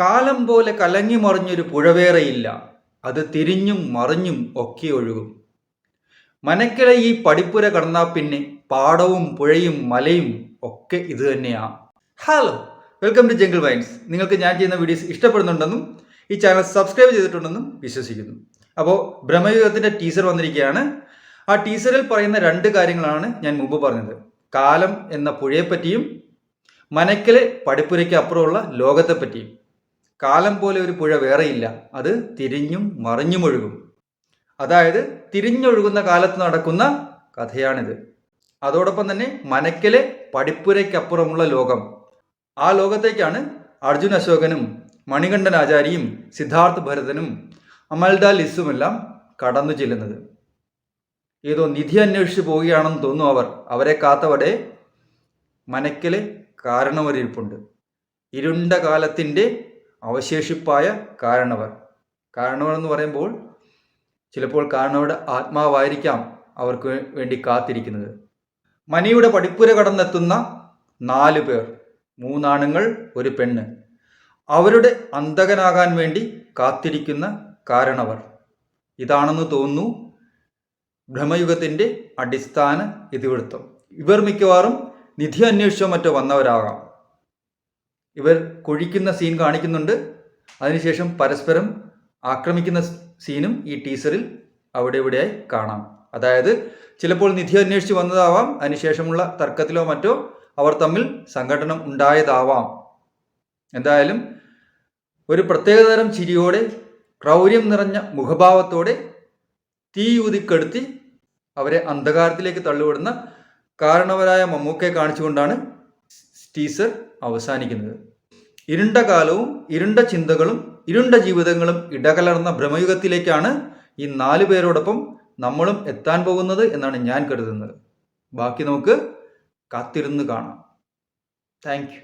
കാലം പോലെ കലങ്ങി മറിഞ്ഞൊരു പുഴവേറെയില്ല. അത് തിരിഞ്ഞും മറിഞ്ഞും ഒക്കെ ഒഴുകും. മനക്കിലെ ഈ പടിപ്പുര കടന്നാൽ പിന്നെ പാടവും പുഴയും മലയും ഒക്കെ ഇത് തന്നെയാണ് hello welcome to jungle wines. നിങ്ങൾക്ക് ഞാൻ ചെയ്യുന്ന വീഡിയോസ് ഇഷ്ടപ്പെടുന്നുണ്ടെന്നും ഈ ചാനൽ സബ്സ്ക്രൈബ് ചെയ്തിട്ടുണ്ടെന്നും വിശ്വസിക്കുന്നു. അപ്പോൾ ബ്രഹ്മയുഗത്തിന്റെ ടീസർ വന്നിരിക്കുകയാണ്. ആ ടീസറിൽ പറയുന്ന രണ്ട് കാര്യങ്ങളാണ് ഞാൻ മുമ്പ് പറഞ്ഞത്. കാലം എന്ന പുഴയെപ്പറ്റിയും മനക്കലെ പടിപ്പുരയ്ക്ക് അപ്പുറമുള്ള ലോകത്തെപ്പറ്റിയും. കാലം പോലെ ഒരു പുഴ വേറെയില്ല. അത് തിരിഞ്ഞും മറിഞ്ഞും ഒഴുകും. അതായത് തിരിഞ്ഞൊഴുകുന്ന കാലത്ത് നടക്കുന്ന കഥയാണിത്. അതോടൊപ്പം തന്നെ മനക്കിലെ പടിപ്പുരയ്ക്കപ്പുറമുള്ള ലോകം. ആ ലോകത്തേക്കാണ് അർജുൻ അശോകനും മണികണ്ഠൻ ആചാര്യയും സിദ്ധാർത്ഥ് ഭരതനും അമൽദ ലിസുമെല്ലാം കടന്നു ചെല്ലുന്നത്. ഏതോ നിധി അന്വേഷിച്ച് പോവുകയാണെന്ന് തോന്നും അവർ. അവരെ കാത്തവടെ മനക്കലെ കാരണവരിപ്പുണ്ട് ഇരുണ്ട കാലത്തിന്റെ അവശേഷിപ്പായ കാരണവർ. കാരണവർ എന്ന് പറയുമ്പോൾ ചിലപ്പോൾ കാരണവരുടെ ആത്മാവായിരിക്കാം അവർക്ക് വേണ്ടി കാത്തിരിക്കുന്നത്. മനിയുടെ പടിപ്പുര കടന്നെത്തുന്ന നാല് പേർ മൂന്നാണുങ്ങൾ ഒരു പെണ്ണ്. അവരുടെ അന്തകനാകാൻ വേണ്ടി കാത്തിരിക്കുന്ന കാരണവർ. ഇതാണെന്ന് തോന്നുന്നു ഭ്രമയുഗത്തിന്റെ അടിസ്ഥാന ഇതിവൃത്തം. ഇവർ മിക്കവാറും നിധി അന്വേഷിച്ചോ മറ്റോ വന്നവരാകാം. ഇവർ കൊഴിക്കുന്ന സീൻ കാണിക്കുന്നുണ്ട്. അതിനുശേഷം പരസ്പരം ആക്രമിക്കുന്ന സീനും ഈ ടീസറിൽ അവിടെ ഇവിടെയായി കാണാം. അതായത് ചിലപ്പോൾ നിധി അന്വേഷിച്ച് വന്നതാവാം അതിനുശേഷമുള്ള തർക്കത്തിലോ മറ്റോ അവർ തമ്മിൽ സംഘടനം ഉണ്ടായതാവാം. എന്തായാലും ഒരു പ്രത്യേകതരം ചിരിയോടെ ക്രൗര്യം നിറഞ്ഞ മുഖഭാവത്തോടെ തീ ഊതിക്കെടുത്തി അവരെ അന്ധകാരത്തിലേക്ക് തള്ളിവിടുന്ന കാരണവരായ മമ്മൂക്കയെ കാണിച്ചുകൊണ്ടാണ് ടീസർ അവസാനിക്കുന്നത്. ഇരുണ്ട കാലവും ഇരുണ്ട ചിന്തകളും ഇരുണ്ട ജീവിതങ്ങളും ഇടകലർന്ന ഭ്രമയുഗത്തിലേക്കാണ് ഈ നാല് പേരോടൊപ്പം നമ്മളും എത്താൻ പോകുന്നത് എന്നാണ് ഞാൻ കരുതുന്നത്. ബാക്കി നമുക്ക് കാത്തിരുന്ന് കാണാം. താങ്ക്